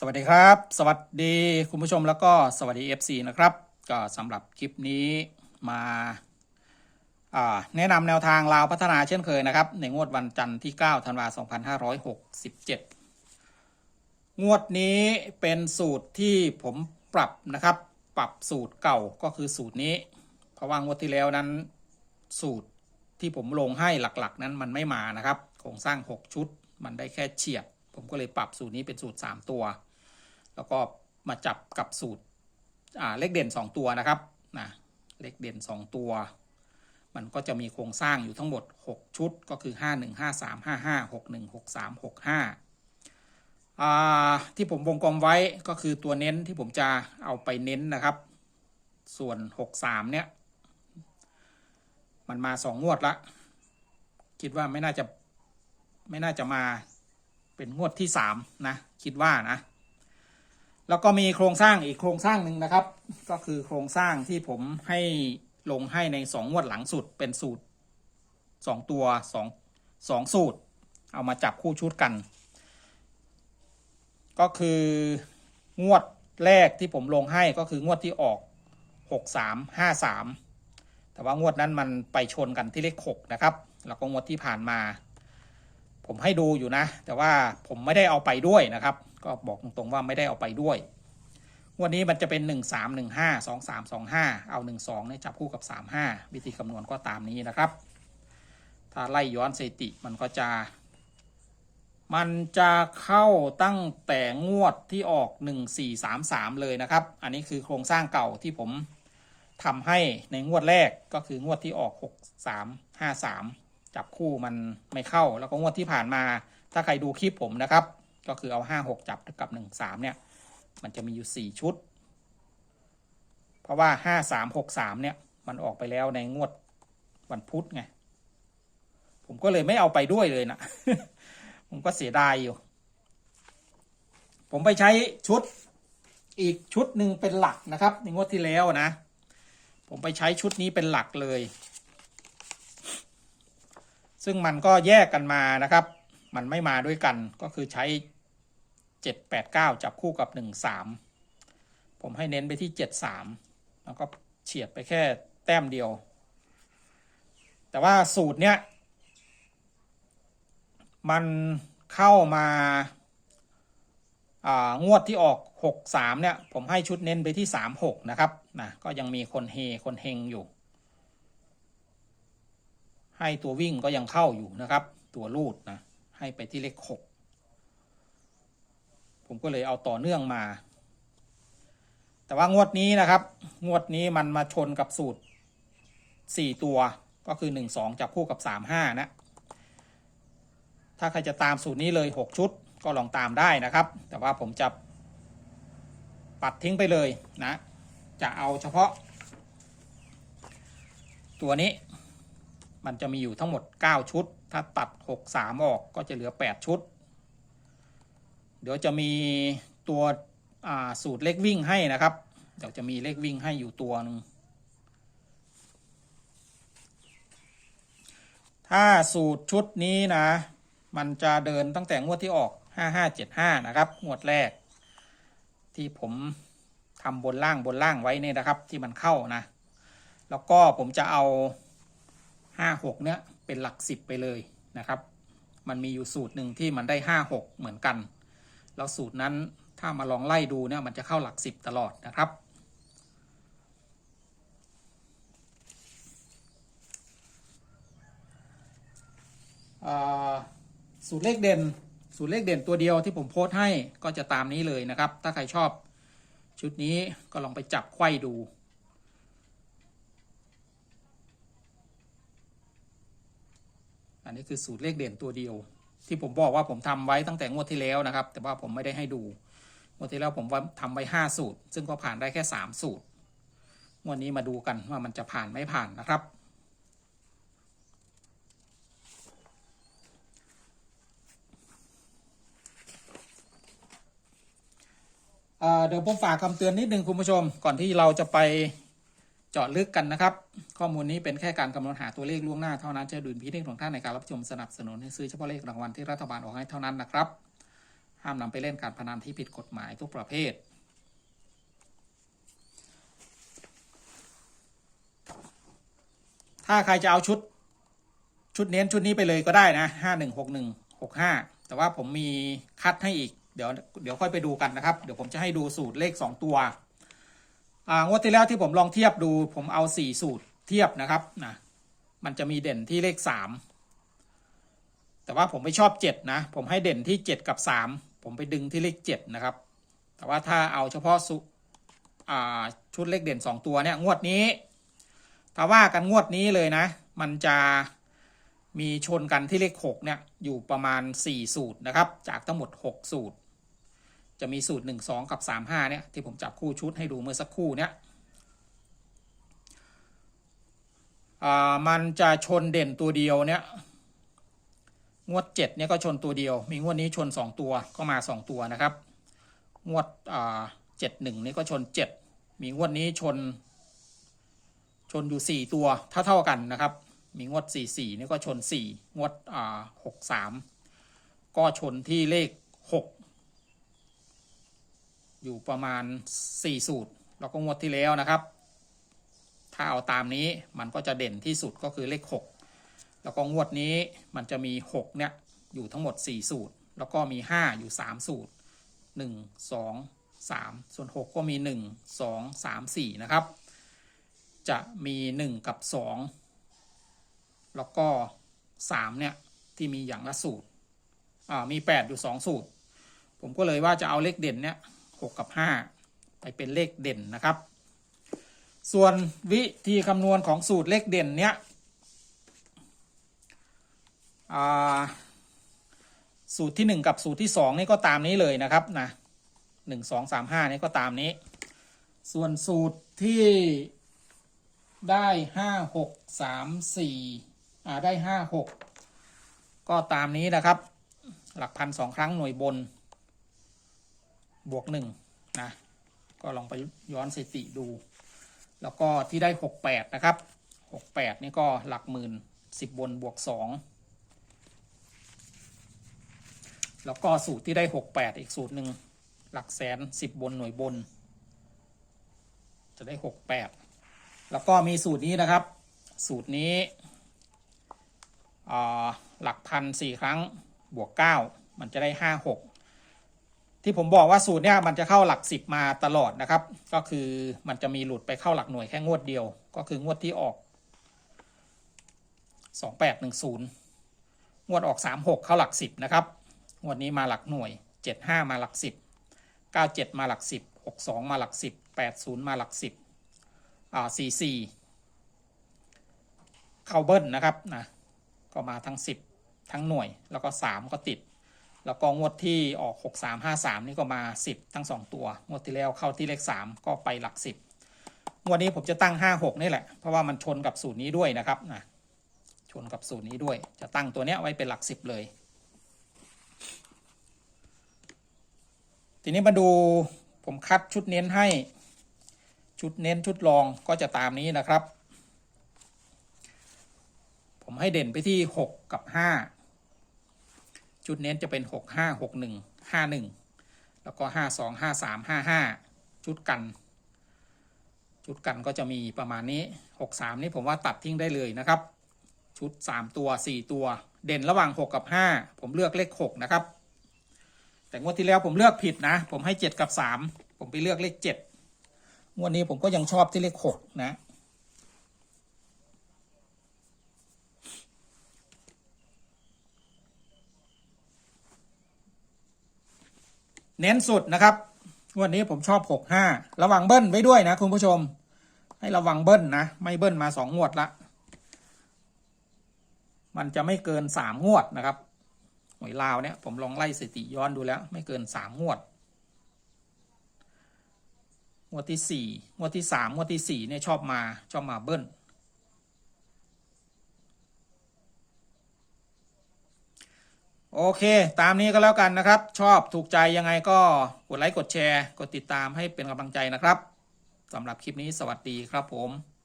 สวัสดีครับ สวัสดีคุณผู้ชมแล้วก็สวัสดี FC นะครับ ก็สำหรับคลิปนี้มาาแนะนำแนวทางลาวพัฒนาเช่นเคยนะครับ ในงวดวันจันทร์ที่ 9 ธันวาคม 2567 งวดนี้เป็นสูตรที่ผมปรับนะครับ ปรับสูตรเก่าก็คือสูตรนี้ เพราะว่างวดที่แล้วนั้นสูตรที่ผมลงให้หลักๆ นั้นมันไม่มานะครับโครงสร้าง 6 ชุด มันได้แค่เฉียดผมก็เลยปรับสูตรนี้เป็นสูตร 3 ตัว แล้วก็มาจับกับสูตรอ่าเลขเด่น 2 ตัวนะครับนะเลขเด่น 2 ตัว มันก็จะมีโครงสร้างอยู่ทั้งหมด 6 ชุดก็คือ 5 1 5 3 5 5 6 1 6 3 6 5อ่าที่ผมวงกลมไว้ก็คือตัวเน้นที่ผมจะเอาไปเน้นนะครับ ส่วน 6 3 เนี่ย มันมา 2 งวดละ คิดว่าไม่น่าจะไม่น่าจะมาเป็นงวดที่ 3 นะ คิดว่านะ แล้วก็มีโครงสร้างอีกโครงสร้างหนึ่งนะครับ ก็คือโครงสร้างที่ผมให้ลงให้ในสองงวดหลังสุดเป็นสูตรสองตัวสองสองสูตร เอามาจับคู่ชุดกัน ก็คืองวดแรกที่ผมลงให้ก็คืองวดที่ออกหกสามห้าสามแต่ว่างวดนั้นมันไปชนกันที่เลขหกนะครับ แล้วก็งวดที่ผ่านมา ผมให้ดูอยู่นะ แต่ว่าผมไม่ได้เอาไปด้วยนะครับ ก็บอกตรงๆว่าไม่ได้เอาไปด้วยวันนี้มันจะเป็น 1 3 1 5 2 3 2 5 เอา 1 2เนี่ยจับคู่กับ 3 5 วิธีคำนวณก็ตามนี้นะครับ ถ้าไล่ย้อนสถิติมันก็จะ มันจะเข้าตั้งแต่งวดที่ออก 1 4 3 3 เลยนะครับ อันนี้คือโครงสร้างเก่าที่ผมทำให้ในงวดแรกก็คืองวดที่ออก 6 3 5 3 จับคู่มันไม่เข้า แล้วก็งวดที่ผ่านมา ถ้าใครดูคลิปผมนะครับ ก็คือเอา5 6จับกับ1 3เนี่ย มันจะมีอยู่4ชุด เพราะว่า5 3 6 3เนี่ย มันออกไปแล้วในงวดวันพุธไง ผมก็เลยไม่เอาไปด้วยเลยนะผมก็เสียดายอยู่ ผมไปใช้ชุดอีกชุดหนึ่งเป็นหลักนะครับ ในงวดที่แล้วนะ ผมไปใช้ชุดนี้เป็นหลักเลย ซึ่งมันก็แยกกันมานะครับ มันไม่มาด้วยกันก็คือใช้ 7 8 9 จับคู่กับ 1 3 ผมให้เน้นไปที่ 7 3 แล้วก็เฉียดไปแค่แต้มเดียว แต่ว่าสูตรเนี้ย มันเข้ามาางวดที่ออก 6 3 เนี่ย ผมให้ชุดเน้นไปที่ 3 6 นะครับนะก็ยังมีคนเฮคนเฮงอยู่ ให้ตัววิ่งก็ยังเข้าอยู่นะครับ ตัวลูดนะ ให้ไปที่เลข 6 ผมก็เลยเอาต่อเนื่องมา แต่ว่างวดนี้นะครับ งวดนี้มันมาชนกับสูตร 4 ตัวก็คือ 1 2 จับคู่กับ 3 5 นะ ถ้าใครจะตามสูตรนี้เลย 6 ชุดก็ลองตามได้นะครับ แต่ว่าผมจะปัดทิ้งไปเลยนะ จะเอาเฉพาะ ตัวนี้มันจะมีอยู่ทั้งหมด 9 ชุด ถ้าตัด 6 3 ออกก็จะเหลือ 8 ชุด เดี๋ยวจะมีตัวสูตรเลขวิ่งให้นะครับ เดี๋ยวจะมีเลขวิ่งให้อยู่ตัวหนึ่งถ้าสูตรชุดนี้นะ มันจะเดินตั้งแต่งวดที่ออก 5575 นะครับ งวดแรก ที่ผมทำบนล่างบนล่างไว้เนี่ยนะครับ ที่มันเข้านะ แล้วก็ผมจะเอา 56 เนี้ยเป็นหลัก 10 ไปเลยนะครับ มันมีอยู่สูตรหนึ่งที่มันได้ 56 เหมือนกัน แล้วสูตรนั้นถ้ามาลองไล่ดูเนี่ยมันจะเข้าหลัก 10 ตลอดนะครับ สูตรเลขเด่น สูตรเลขเด่นตัวเดียวที่ผมโพสต์ให้ก็จะตามนี้เลยนะครับ ถ้าใครชอบชุดนี้ก็ลองไปจับไขว้ดูอันนี้คือสูตรเลขเด่นตัวเดียว ที่ผมบอกว่าผมทำไว้ตั้งแต่งวดที่แล้วนะครับ แต่ว่าผมไม่ได้ให้ดูงวดที่แล้วผมว่าทำไว้ห้าสูตร ซึ่งก็ผ่านได้แค่สามสูตรงวดนี้มาดูกันว่ามันจะผ่านไม่ผ่านนะครับ เดี๋ยวผมฝากคำเตือนนิดนึงคุณผู้ชมก่อนที่เราจะไป จาะลึกกันนะครับ ข้อมูลนี้เป็นแค่การกำหนดหาตัวเลขล่วงหน้าเท่านั้นจะดุลพินิจของท่านในการรับชมสนับสนุนให้ซื้อเฉพาะเลขรางวัลที่รัฐบาลออกให้เท่านั้นนะครับ ห้ามนำไปเล่นการพนันที่ผิดกฎหมายทุกประเภท ถ้าใครจะเอาชุดชุดเน้นชุดนี้ไปเลยก็ได้นะห้าหนึ่งหกหนึ่งหกห้าแต่ว่าผมมีคัดให้อีก เดี๋ยวเดี๋ยวค่อยไปดูกันนะครับ เดี๋ยวผมจะให้ดูสูตรเลขสองตัว งวดที่แล้วที่ผมลองเทียบดู ผมเอาสี่สูตรเทียบนะครับนะมันจะมีเด่นที่เลขสามแต่ว่าผมไม่ชอบเจ็ดนะ ผมให้เด่นที่เจ็ดกับสามผมไปดึงที่เลขเจ็ดนะครับ แต่ว่าถ้าเอาเฉพาะสุชุดเลขเด่นสองตัวเนี่ยงวดนี้ถ้าว่ากันงวดนี้เลยนะ มันจะมีชนกันที่เลขหกเนี่ยอยู่ประมาณสี่สูตรนะครับ จากทั้งหมดหกสูตร จะมีสูตร 1 2 กับ 3 5 เนี่ย ที่ผมจับคู่ชุดให้ดูเมื่อสักครู่เนี่ยมันจะชนเด่นตัวเดียวเนี่ย งวด 7 เนี่ยก็ชนตัวเดียว มีงวดนี้ชน 2 ตัวก็มา 2 ตัวนะครับ งวดเจ็ดหนึ่งนี่ก็ชน 7 มีงวดนี้ชน ชนอยู่ 4 ตัวเท่าเท่ากันนะครับ มีงวด 4 4 นี่ก็ชน 4 งวดอ่า6 3ก็ชนที่เลข 6 อยู่ประมาณ 4 สูตร แล้วก็งวดที่แล้วนะครับ ถ้าเอาตามนี้มันก็จะเด่นที่สุดก็คือเลข 6 แล้วก็งวดนี้มันจะมี 6 เนี่ย อยู่ทั้งหมด 4 สูตร แล้วก็มี 5 อยู่ 3 สูตร 1 2 3 ส่วน 6 ก็มี 1 2 3 4 นะครับ จะมี 1 กับ 2 แล้วก็ 3 เนี่ย ที่มีอย่างละสูตร อ่า มี 8 อยู่ 2 สูตร ผมก็เลยว่าจะเอาเลขเด่นเนี่ย 6 กับ 5 ไปเป็นเลขเด่นนะครับ ส่วนวิธีคำนวณของสูตรเลขเด่นเนี้ยสูตรที่ 1 กับสูตรที่ 2 นี่ก็ตามนี้เลยนะครับนะหนึ่งสองสามห้านี่ก็ตามนี้ ส่วนสูตรที่ได้ห้าหกสามสี่อ่าได้ห้าหกก็ตามนี้นะครับ หลักพันสองครั้งหน่วยบน บวกหนึ่งนะ ก็ลองไปย้อนสถิติดู แล้วก็ที่ได้หกแปดนะครับหกแปดนี่ก็หลักหมื่นสิบบนบวกสองแล้วก็สูตรที่ได้หกแปดอีกสูตรหนึ่งหลักแสนสิบบนหน่วยบน จะได้หกแปดแล้วก็มีสูตรนี้นะครับ สูตรนี้หลักพันสี่ครั้งบวกเก้ามันจะได้ห้าหก ที่ผมบอกว่าสูตรเนี่ยมันจะเข้าหลักสิบมาตลอดนะครับ ก็คือมันจะมีหลุดไปเข้าหลักหน่วยแค่งวดเดียว ก็คืองวดที่ออกสองแปดหนึ่งศูนย์งวดออกสามหกเข้าหลักสิบนะครับ งวดนี้มาหลักหน่วยเจ็ดห้ามาหลักสิบเก้าเจ็ดมาหลักสิบหกสองมาหลักสิบแปดศูนย์มาหลักสิบอ่าสี่สี่เข้าเบิ้ลนะครับนะก็มาทั้งสิบทั้งหน่วยแล้วก็สามก็ติด แล้วก็งวดที่ออก 6 3 5 3 นี่ก็มา 10 ทั้ง 2 ตัว งวดที่แล้วเข้าที่เลข 3 ก็ไปหลัก 10 งวดนี้ผมจะตั้ง 5 6 นี่แหละ เพราะว่ามันชนกับสูตรนี้ด้วยนะครับนะชนกับสูตรนี้ด้วย จะตั้งตัวเนี้ยไว้เป็นหลัก 10 เลย ทีนี้มาดูผมคัดชุดเน้นให้ ชุดเน้นชุดรองก็จะตามนี้นะครับ ผมให้เด่นไปที่ 6 กับ 5 ชุดเน้นจะเป็น 6 5 6 1 5 1 แล้วก็ 5 2 5 3 5 5 ชุดกัน ชุดกันก็จะมีประมาณนี้ 6 3 นี่ผมว่าตัดทิ้งได้เลยนะครับ ชุด 3 ตัว 4 ตัว เด่นระหว่าง 6 กับ 5 ผมเลือกเลข 6 นะครับ แต่งวดที่แล้วผมเลือกผิดนะ ผมให้ 7 กับ 3 ผมไปเลือกเลข 7 งวดนี้ผมก็ยังชอบที่เลข 6 นะ เน้นสุดนะครับวันนี้ผมชอบหกห้าระวังเบิ้ลไว้ด้วยนะคุณผู้ชม ให้ระวังเบิ้ลนะ ไม่เบิ้ลมาสองงวดละ มันจะไม่เกินสามงวดนะครับหวยลาวเนี่ยผมลองไล่สถิติย้อนดูแล้ว ไม่เกินสามงวด งวดที่สี่งวดที่สามงวดที่สี่เนี่ยชอบมาชอบมาเบิ้ล โอเค ตามนี้ก็แล้วกันนะครับ ชอบถูกใจยังไงก็กดไลค์กดแชร์ กดติดตามให้เป็นกำลังใจนะครับสำหรับคลิปนี้สวัสดีครับผม